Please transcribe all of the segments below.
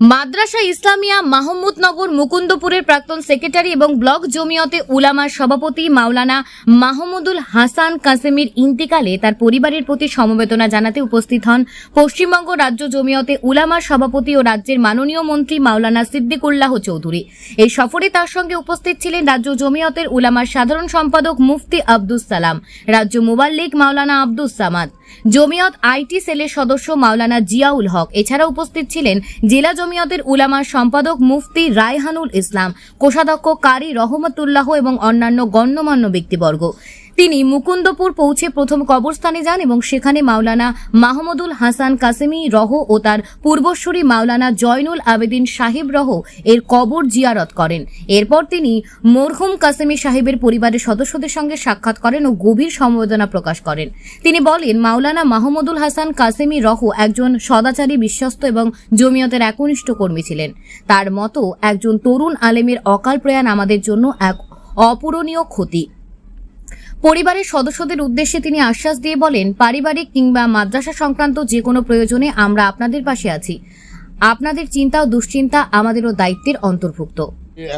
মাদ্রাসা ইসলামিয়া মাহমুদনগর মুকুন্দপুরের প্রাক্তন সেক্রেটারি এবং ব্লক জমিয়তে উলামার সভাপতি মাওলানা মাহমুদুল হাসান কাসেমির ইন্তিকালে তার পরিবারের প্রতি সমবেদনা জানাতে উপস্থিত হন পশ্চিমবঙ্গ রাজ্য জমিয়তে উলামার সভাপতি ও রাজ্যের মাননীয় মন্ত্রী মাওলানা সিদ্দিকুল্লাহ চৌধুরী। এই সফরে তার সঙ্গে উপস্থিত ছিলেন রাজ্য জমিয়তের উলামার সাধারণ সম্পাদক মুফতি আব্দুস সালাম, রাজ্য মোবাল্লিক মাওলানা আব্দুস সামাদ, জমিয়ত আইটি সেলের সদস্য মাওলানা জিয়াউল হক। এছাড়া উপস্থিত ছিলেন জেলা জমিয়তের উলামার সম্পাদক মুফতি রায়হানুল ইসলাম কোষাধ্যক্ষ কারি রহমতুল্লাহ এবং অন্যান্য গণ্যমান্য ব্যক্তিবর্গ। তিনি মুকুন্দপুর পৌঁছে প্রথম কবরস্থানে যান এবং সেখানে মাওলানা মাহমুদুল হাসান কাসেমি রহ ও তার পূর্বসূরি মাওলানা জয়নুল আবেদিন সাহেব রহ এর কবর জিয়ারত করেন। এরপর তিনি মরহুম কাসেমি সাহেবের পরিবারের সদস্যদের সঙ্গে সাক্ষাৎ করেন ও গভীর সমবেদনা প্রকাশ করেন। তিনি বলেন, মাওলানা মাহমুদুল হাসান কাসেমি রহ একজন সদাচারী, বিশ্বস্ত এবং জমিয়তের একনিষ্ঠ কর্মী ছিলেন। তার মতো একজন তরুণ আলেমের অকাল প্রয়াণ আমাদের জন্য এক অপূরণীয় ক্ষতি। পরিবারের সদস্যদের উদ্দেশ্যে তিনি আশ্বাস দিয়ে বলেন, পারিবারিক কিংবা মাদ্রাসা সংক্রান্ত যে কোনো প্রয়োজনে আমরা আপনাদের পাশে আছি। আপনাদের চিন্তা ও দুশ্চিন্তা আমাদেরও দায়িত্বের অন্তর্ভুক্ত।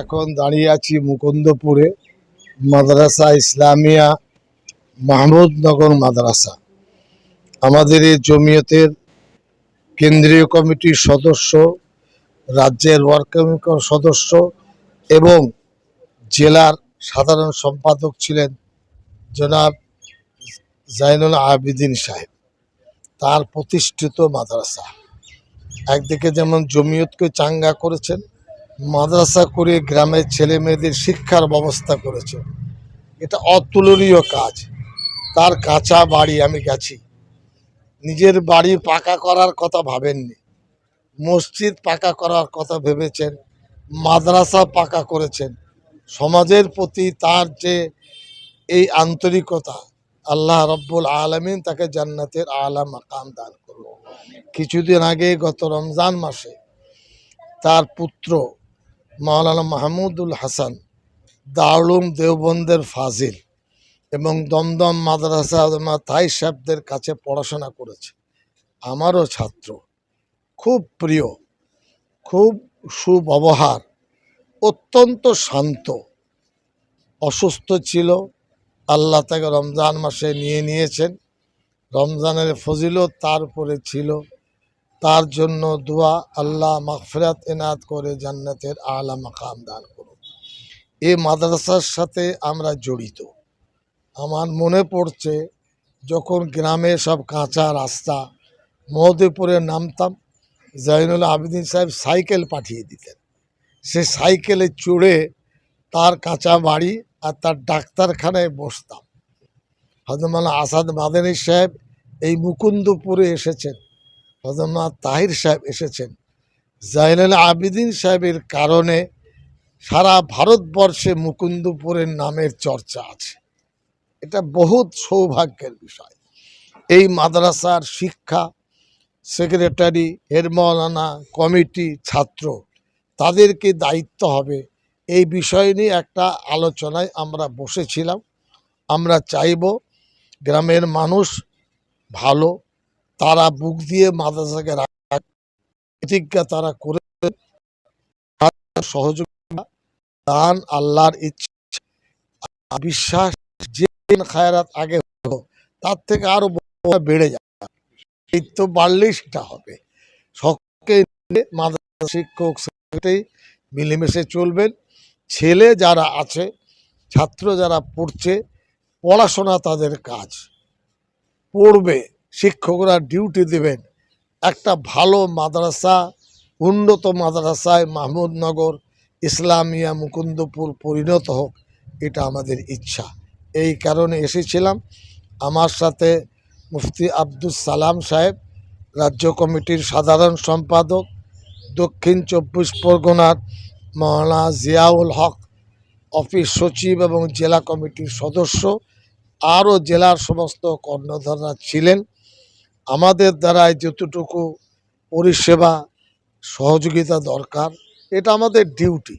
এখন দাঁড়িয়ে আছি মুকুন্দপুরে, মাদ্রাসা ইসলামিয়া, মাহমুদনগর মাদ্রাসা। আমাদের এই জমিয়তের কেন্দ্রীয় কমিটির সদস্য, রাজ্যের ওয়ার্ক কমিটির সদস্য এবং জেলার সাধারণ সম্পাদক ছিলেন জনাব জাইনুল আবিদিন সাহেব, তার প্রতিষ্ঠিত মাদ্রাসা। একদিকে যেমন জমিয়তকে চাঙ্গা করেছেন, মাদ্রাসা করে গ্রামের ছেলে মেয়েদের শিক্ষার ব্যবস্থা করেছে এটা অতুলনীয় কাজ। তার কাঁচা বাড়ি আমি গেছি। নিজের বাড়ি পাকা করার কথা ভাবেননি। মসজিদ পাকা করার কথা ভেবেছেন, মাদ্রাসা পাকা করেছেন। সমাজের প্রতি তার যে এই আন্তরিকতা আল্লাহ রব্বুল আলমিন তাকে জান্নাতের আলা মাকাম দান করল। কিছুদিন আগে গত রমজান মাসে তার পুত্র মাওলানা মাহমুদুল হাসান দারুম দেওবন্দের ফাজিল এবং দমদম মাদ্রাসা তাই সাহেবদের কাছে পড়াশোনা করেছে। আমারও ছাত্র, খুব প্রিয়, খুব সুব্যবহার, অত্যন্ত শান্ত, অসুস্থ ছিল আল্লাহ তাকে রমজান মাসে নিয়ে নিয়েছেন। রমজানের ফজিলত তার উপরে ছিল। তার জন্য দোয়া আল্লাহ মাগফিরাত এনাত করে জান্নাতের আলা মাকাম দান করুন। এই মাদ্রাসার সাথে আমরা জড়িত। আমার মনে পড়ছে, যখন গ্রামে সব কাঁচা রাস্তা মহদেপুরে নামতাম, জাইনুল আবেদিন সাহেব সাইকেল পাঠিয়ে দিতেন। সে সাইকেলে চড়ে তার কাঁচা বাড়ি আর তার ডাক্তারখানায় বসতাম। হজরত আসাদ মাদানী সাহেব এই মুকুন্দপুরে এসেছেন। হজরত তাহির সাহেব এসেছেন। জাইনুল আবিদিন সাহেবের কারণে সারা ভারতবর্ষে মুকুন্দপুরের নামের চর্চা আছে। এটা বহুত সৌভাগ্যের বিষয়। এই মাদ্রাসার শিক্ষা, সেক্রেটারি হেড মৌলানা, কমিটি, ছাত্র, তাদেরকে দায়িত্ব হবে এই বিষয় নিয়ে একটা আলোচনায় আমরা বসেছিলাম। আমরা চাইব গ্রামের মানুষ ভালো, তারা বুক দিয়ে মাদ্রাসাকে প্রতিজ্ঞা তারা করে সহযোগিতা, দান আল্লাহর ইচ্ছা বিশ্বাস যে খায়রাত আগে হলো, তার থেকে আরও বেড়ে যাবে। দায়িত্ব বাড়লেই সেটা হবে। সকলকে মাদ্রাসা শিক্ষক মিলেমিশে চলবেন। ছেলে যারা আছে, ছাত্র যারা পড়ছে, পড়াশোনা তাদের কাজ। পড়বে, শিক্ষকরা ডিউটি দেবেন। একটা ভালো মাদ্রাসা, উন্নত মাদ্রাসায় মাহমুদনগর, ইসলামিয়া, মুকুন্দপুর পরিণত হোক, এটা আমাদের ইচ্ছা। এই কারণে এসেছিলাম। আমার সাথে মুফতি আব্দুল সালাম সাহেব, রাজ্য কমিটির সাধারণ সম্পাদক, দক্ষিণ চব্বিশ পরগনার মৌলানা জিয়াউল হক, অফিস সচিব এবং জেলা কমিটির সদস্য, আরও জেলার সমস্ত কর্ণধাররা ছিলেন। আমাদের দ্বারাই যতটুকু পরিষেবা, সহযোগিতা দরকার, এটা আমাদের ডিউটি।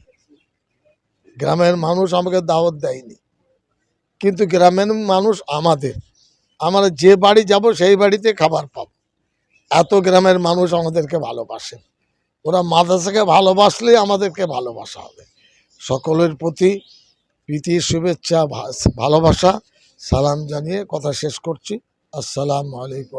গ্রামের মানুষ আমাকে দাওয়াত দেয়নি, কিন্তু গ্রামের মানুষ আমাদের। আমরা যে বাড়ি যাব সেই বাড়িতে খাবার পাব। এত গ্রামের মানুষ আমাদেরকে ভালোবাসেন। ওরা মাদ্রাসাকে ভালোবাসলে আমাদেরকে ভালোবাসা হবে। সকলের প্রতি প্রীতি, শুভেচ্ছা ভালোবাসা, সালাম জানিয়ে কথা শেষ করছি। আসসালামু আলাইকুম।